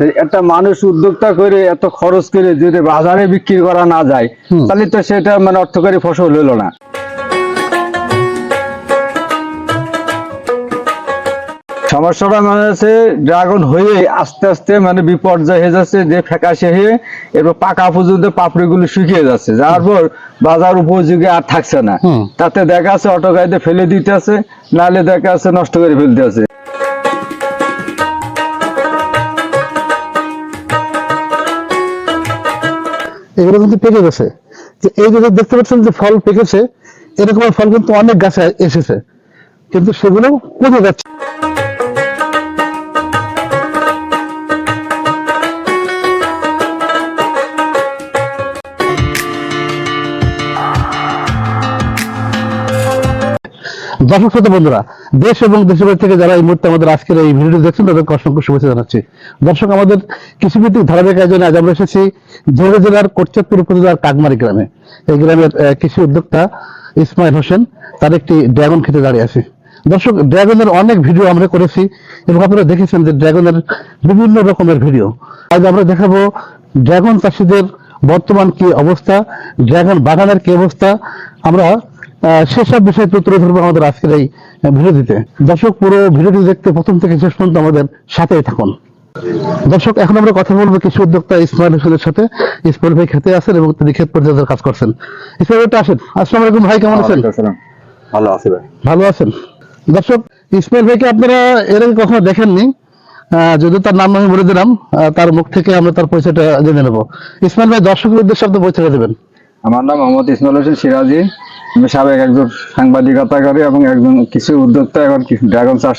তো একটা মানুষ উদ্যোক্তা করে এত খরচ করে যদি বাজারে বিক্রি করা না যায় তাহলে তো সেটা মানে অর্থকারী ফসল হলো না। সমস্যাটা মানে হচ্ছে ড্রাগন হয়ে আস্তে আস্তে মানে বিপর্যয় হয়ে যাচ্ছে যে ফ্যাকাশে হয়ে এরপর পাকা পর্যন্ত পাপড়িগুলো শুকিয়ে যাচ্ছে। যার পর বাজার উপযোগী আর থাকছে না। তাতে দেখা আছে অটো গাড়িতে ফেলে দিতে আছে নালে দেখা আছে নষ্ট করে ফেলতে আছে। এগুলো কিন্তু পেকে গেছে। যে এই যে দেখতে পাচ্ছেন যে ফল পেকেছে, এরকম ফল কিন্তু অনেক গাছে এসেছে। কিন্তু সেগুলো কমে যাচ্ছে দর্শক শ্রোতা বন্ধুরা, দেশ এবং দেশের বাইরে থেকে যারা এই মুহূর্তে আমাদের আজকের এই ভিডিওটি দেখছেন, তাদেরকে অসংখ্য শুভেচ্ছা জানাচ্ছি। দর্শক, আমাদের কৃষিভিত্তিক ধারাবাহিক আয়োজনে আজ আমরা এসেছি ঝিনাইদহ জেলার কোটচাঁদপুর উপজেলার কাকমারি গ্রামে। এই গ্রামের কৃষি উদ্যোক্তা ইসমাইল হোসেন তার একটি ড্রাগন খেতে দাঁড়িয়ে আছে। দর্শক, ড্রাগনের অনেক ভিডিও আমরা করেছি এবং আপনারা দেখেছেন যে ড্রাগনের বিভিন্ন রকমের ভিডিও। আজ আমরা দেখাবো ড্রাগন চাষিদের বর্তমান কি অবস্থা, ড্রাগন বাগানের কি অবস্থা। আমরা সেসব বিষয় তো তুলে ধরবো আমাদের আজকের এই ভিডিওটিতে দর্শক পুরো ভিডিওটি দেখতে প্রথম থেকে শেষ পর্যন্ত আমাদের সাথেই থাকুন। দর্শক এখন আমরা কথা বলব কৃষি উদ্যোক্তা ইসমাইল হোসেনের সাথে। ইসমাইল ভাই খেতে আসেন এবং তিনি ক্ষেত পর্যায়ে কাজ করছেন। ইসমাইল ভাই আসেন। আসসালামু আলাইকুম ভাই কেমন আছেন? ভালো আছে ভাই। ভালো আছেন। দর্শক ইসমাইল ভাইকে আপনারা এর আগে কখনো দেখেননি। আহ, যদিও তার নাম আমি বলে দিলাম তার মুখ থেকে আমরা তার পরিচয়টা জেনে নেব। ইসমাইল ভাই দর্শকের উদ্দেশ্যে আপনি পরিচয়টা দেবেন। আমার নাম মোহাম্মদ ইসমাইল হোসেন সিরাজি। আমি সাবেক একজন সাংবাদিকতা করি এবং একজন কৃষি উদ্যোক্তা এখন ড্রাগন চাষ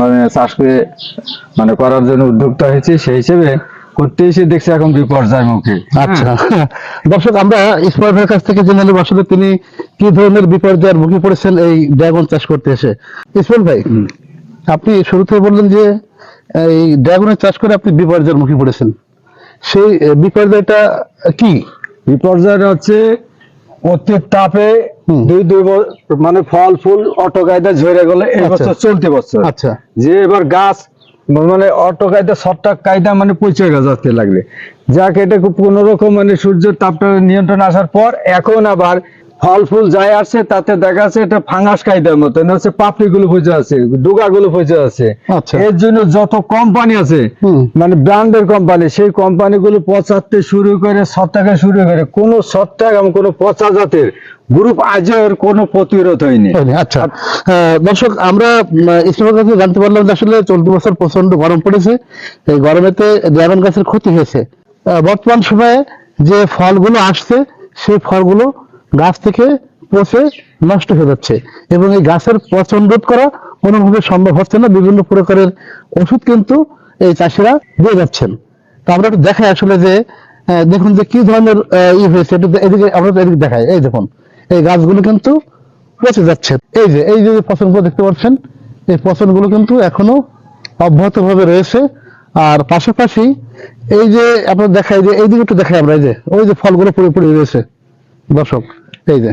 মানে চাষ করে মানে করার জন্য উদ্যোক্তা হয়েছি। সেই হিসেবে করতে এসে দেখছি এখন বিপর্যয় মুখে। আচ্ছা। দর্শক আমরা ইসমাইল ভাইয়ের কাছ থেকে জেনে নেব আসলে তিনি কি ধরনের বিপর্যয়ের মুখে পড়েছেন এই ড্রাগন চাষ করতে এসে। ইসমাইল ভাই আপনি শুরু থেকে বললেন যে এই ড্রাগনের চাষ করে আপনি বিপর্যয়ের মুখে পড়েছেন। সেই বিপর্যয়টা কি? বিপর্যয়টা হচ্ছে অতির তাপে। দুই দুই মানে ফল ফুল অটো গাইতে ঝরে গেলে এই আচ্ছা। বছর চলতে বছর আচ্ছা যে এবার গাছ মানে অটো কায়দা শর্টটা কায়দা মানে পচে যাচ্ছে লাগলে যাকে এটা খুব কোনো রকম মানে সূর্যের তাপটা নিয়ন্ত্রণ আসার পর এখন আবার ফল ফুল যাই আসছে তাতে দেখা যাচ্ছে এটা ফাঙ্গাস কায়দার মতন হচ্ছে পাপড়ি গুলো পচে আছে ডুগা গুলো পচে আছে। আচ্ছা। এর জন্য যত কোম্পানি আছে মানে ব্র্যান্ডের কোম্পানি সেই কোম্পানিগুলো পচাতে শুরু করে সত্তাকে শুরু করে কোনো সত্তাক এবং কোনো পচা জাতের গ্রুপ আজও এর কোনো প্রতিরোধ হয়নি। আচ্ছা। দর্শক আমরা ইসলামের কাছে জানতে পারলাম যে আসলে চলতি বছর প্রচণ্ড গরম পড়েছে। এই গরমেতে ড্রাগন গাছের ক্ষতি হয়েছে। বর্তমান সময়ে যে ফলগুলো আসছে সেই ফলগুলো গাছ থেকে পচে নষ্ট হয়ে যাচ্ছে এবং এই গাছের পচন রোধ করা কোনোভাবে সম্ভব হচ্ছে না। বিভিন্ন প্রকারের ওষুধ কিন্তু এই চাষিরা দিয়ে যাচ্ছেন। তো আমরা একটু দেখাই আসলে যে দেখুন যে কি ধরনের ই হয়েছে। একটু এদিকে আমরা এদিকে দেখাই। এই দেখুন, এই গাছগুলো কিন্তু পচে যাচ্ছে। এই যে এই যে পচনগুলো দেখতে পাচ্ছেন, এই পচনগুলো কিন্তু এখনও অব্যাহত ভাবে রয়েছে। আর পাশাপাশি এই যে আপনার দেখাই যে, এইদিকে একটু দেখাই আমরা, এই যে, ওই যে ফলগুলো পুরোপুরি রয়েছে। দর্শক এই যে,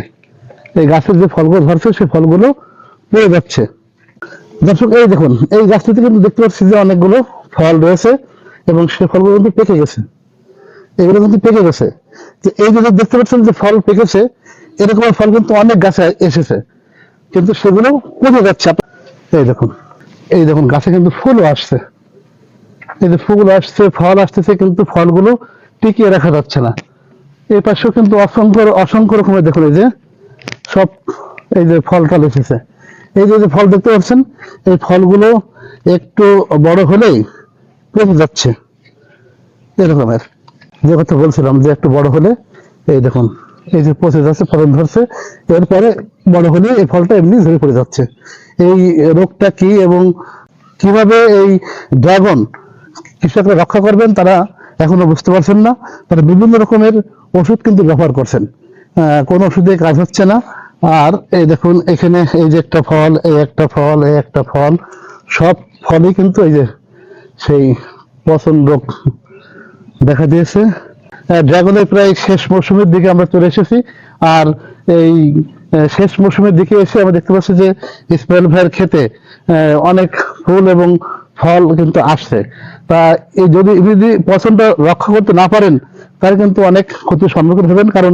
এই গাছের যে ফলগুলো ধরছে, সেই ফলগুলো পড়ে যাচ্ছে। দর্শক, এই দেখুন, এই গাছটিতে কিন্তু দেখতে পাচ্ছি যে অনেকগুলো ফল রয়েছে এবং সে ফলগুলো কিন্তু পেকে গেছে। এগুলো কিন্তু পেকে গেছে। তো এই যে দেখতে পাচ্ছেন যে ফল পেকেছে এরকম ফল কিন্তু অনেক গাছে এসেছে, কিন্তু সেগুলো পচে যাচ্ছে। এই দেখুন এই দেখুন, গাছে কিন্তু ফুলও আসছে। এই যে ফুল আসছে, ফল আসতেছে, কিন্তু ফলগুলো টিকিয়ে রাখা যাচ্ছে না। এই পাশেও কিন্তু অসংখ্য অসংখ্য রকমের দেখুন এই যে, সব এই যে ফল টল এসেছে এই যে ফল দেখতে পাচ্ছেন, এই ফলগুলো একটু বড় হলেই পচে যাচ্ছে। এরকমের যে কথা বলছিলাম যে একটু বড় হলে, এই দেখুন, এই যে পচে যাচ্ছে, ফলন ধরছে, এরপরে বড় হলে এই ফলটা এমনি ঝরে পড়ে যাচ্ছে। এই রোগটা কি এবং কীভাবে এই ড্রাগন কৃষকরা রক্ষা করবেন, তারা এখনও বুঝতে পারছেন না, তারা বিভিন্ন রকমের ওষুধ কিন্তু ব্যবহার করছেন। কোন ওষুধে কাজ হচ্ছে না। আর এই দেখুন, এখানে এই যে একটা ফল, এই একটা ফল, এই একটা ফল, সব ফলই কিন্তু এই যে সেই পচন রোগ দেখা দিয়েছে। ড্রাগনের প্রায় শেষ মৌসুমের দিকে আমরা চলে এসেছি। আর এই শেষ মৌসুমের দিকে এসে আমরা দেখতে পাচ্ছি যে ইসমাইল ভাইয়ের খেতে অনেক ফুল এবং ফল কিন্তু আসছে। তা এই যদি যদি পছন্দ রক্ষা করতে না পারেন, তাহলে কিন্তু অনেক ক্ষতির সম্মুখীন হবেন, কারণ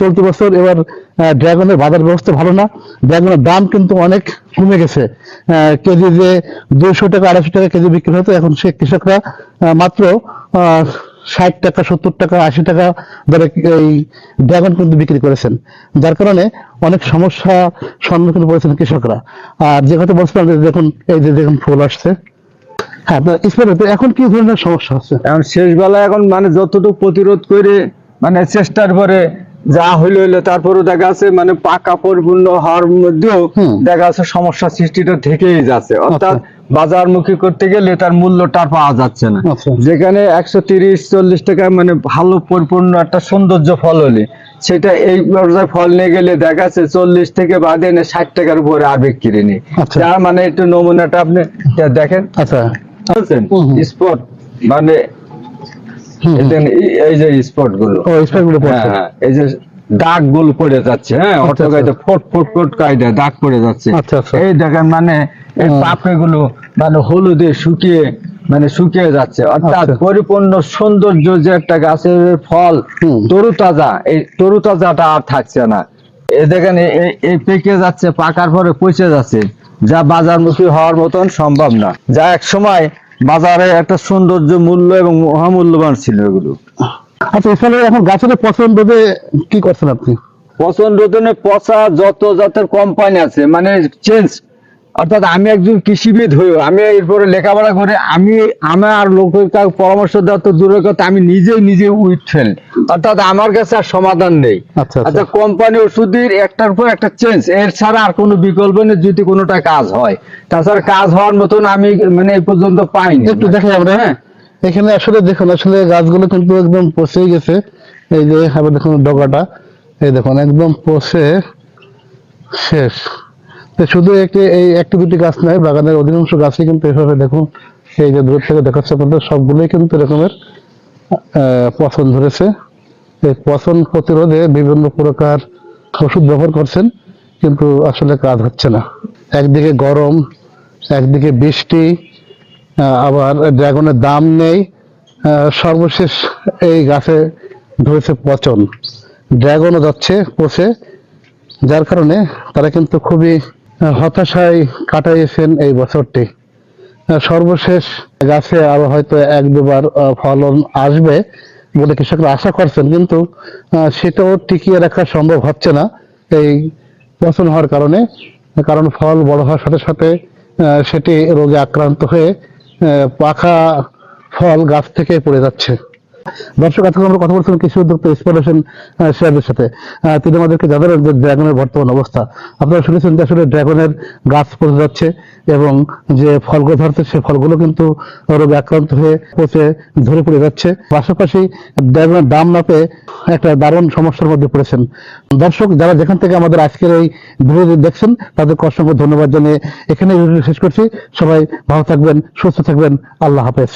চলতি বছর এবার ড্রাগনের বাজার ব্যবস্থা ভালো না। ড্রাগনের দাম কিন্তু অনেক কমে গেছে। কেজি যে দুইশো টাকা, আড়াইশো টাকা কেজি বিক্রি হতো, এখন সে কৃষকরা মাত্র ষাট টাকা, সত্তর টাকা, আশি টাকা ধরে এই ড্রাগন কিন্তু বিক্রি করেছেন। যার কারণে অনেক সমস্যা সম্মুখীন পড়েছেন কৃষকরা। আর যে কথা বলছিলাম দেখুন, এই যে দেখুন ফুল আসছে। হ্যাঁ এখন কি ধরনের সমস্যা হচ্ছে? এখন শেষ বেলায় এখন মানে যতটুকু প্রতিরোধ করে মানে চেষ্টার পরে যা হইল হইল তারপরে দেখা যাচ্ছে মানে পাকা পরিপূর্ণ হওয়ার মধ্যেও দেখা যাচ্ছে সমস্যা সৃষ্টিটা থেকেই যাচ্ছে। অর্থাৎ বাজারমুখী করতে গেলে তার মূল্যটা পাওয়া যাচ্ছে না। আচ্ছা। যেখানে একশো তিরিশ চল্লিশ টাকা মানে ভালো পরিপূর্ণ একটা সৌন্দর্য ফল হলে সেটা এই পর্যায়ে ফল নিয়ে গেলে দেখা যাচ্ছে চল্লিশ থেকে বাদে এনে ষাট টাকার উপরে আর বিক্রি নেই। আচ্ছা। মানে একটু নমুনাটা আপনি দেখেন। আচ্ছা। স্পট মানে এই যে স্পটগুলো হ্যাঁ, হ্যাঁ, এই যে দাগগুলো পড়ে যাচ্ছে হ্যাঁ ফট ফট ফট কায়দা দাগ পড়ে যাচ্ছে। আচ্ছা, আচ্ছা। এই দেখেন মানে এই। গুলো মানে হলুদে শুকিয়ে মানে শুকিয়ে যাচ্ছে। অর্থাৎ আচ্ছা। পরিপূর্ণ সৌন্দর্য যে একটা গাছের ফল। তরুতাজা এই তরুতাজাটা আর থাকছে না। এই দেখেন এই পেকে যাচ্ছে পাকার পরে পচে যাচ্ছে। যা বাজারমুখী হওয়ার মতন সম্ভব না। যা এক সময় বাজারে একটা সৌন্দর্য মূল্য এবং মহামূল্যবান ছিল এগুলো। আচ্ছা এখানে এখন গাছের পছন্দ কি করছেন আপনি? পচা যত জাতের কোম্পানি আছে মানে চেঞ্জ অর্থাৎ আমি একজন কৃষিবিদ হয়ে আমি এরপরে লেখাপড়া করে আমি আমার লোকের পরামর্শ দেওয়া তো দূরের কথা আমি নিজেই নিজে উইথ ফেল অর্থাৎ আমার কাছে আর সমাধান নেই। আচ্ছা, আচ্ছা। আচ্ছা কোম্পানি ওষুধের একটার পর একটা চেঞ্জ এর ছাড়া আর কোনো বিকল্প নেই যদি কোনোটা কাজ হয়। তাছাড়া কাজ হওয়ার মতন আমি মানে এই পর্যন্ত পাইনি। একটু দেখাই আমরা হ্যাঁ? এখানে আসলে দেখুন আসলে গাছগুলো কিন্তু একদম পচেই গেছে। এই যে আবার দেখুন ডগাটা। এই দেখুন একদম পচে শেষ। তো শুধু একটি এই একটি দুটি গাছ নয় বাগানের অধিকাংশ গাছই কিন্তু এভাবে দেখুন এই যে দূর থেকে দেখাচ্ছে আপনাদের সবগুলোই কিন্তু এরকমের আহ, পচন ধরেছে পচন প্রতিরোধে বিভিন্ন প্রকার ওষুধ ব্যবহার করছেন, কিন্তু আসলে কাজ হচ্ছে না। একদিকে গরম, একদিকে বৃষ্টি আবার ড্রাগনের দাম নেই সর্বশেষ এই গাছে ধরেছে পচন। ড্রাগনও যাচ্ছে, পচে, যার কারণে তারা কিন্তু খুবই হতাশায় কাটাইয়েছেন এই বছরটি। সর্বশেষ গাছে আরও হয়তো এক দুবার ফলন আসবে বলে কৃষকরা আশা করছেন, কিন্তু সেটাও টিকিয়ে রাখা সম্ভব হচ্ছে না এই পচন হওয়ার কারণে। কারণ ফল বড় হওয়ার সাথে সাথে সেটি রোগে আক্রান্ত হয়ে পাখা ফল গাছ থেকে পড়ে যাচ্ছে। দর্শক, আজকে আমরা কথা বলছিলাম কৃষি উদ্যোক্তা ইন্সপিরেশন শেয়ারের সাথে। তিনি আমাদেরকে জানালেন যে ড্রাগনের বর্তমান অবস্থা, আপনারা শুনেছেন যে আসলে ড্রাগনের গাছ পড়ে যাচ্ছে এবং যে ফলগুলো ধরছে সে ফলগুলো কিন্তু রোগে আক্রান্ত হয়ে পচে, ঝরে পড়ে যাচ্ছে। পাশাপাশি ড্রাগনের দাম না পেয়ে একটা দারুণ সমস্যার মধ্যে পড়েছেন। দর্শক, যারা যেখান থেকে আমাদের আজকের এই ভিডিও দেখছেন, তাদেরকে অসংখ্য ধন্যবাদ জানিয়ে এখানে শেষ করছি। সবাই ভালো থাকবেন, সুস্থ থাকবেন। আল্লাহ হাফেজ।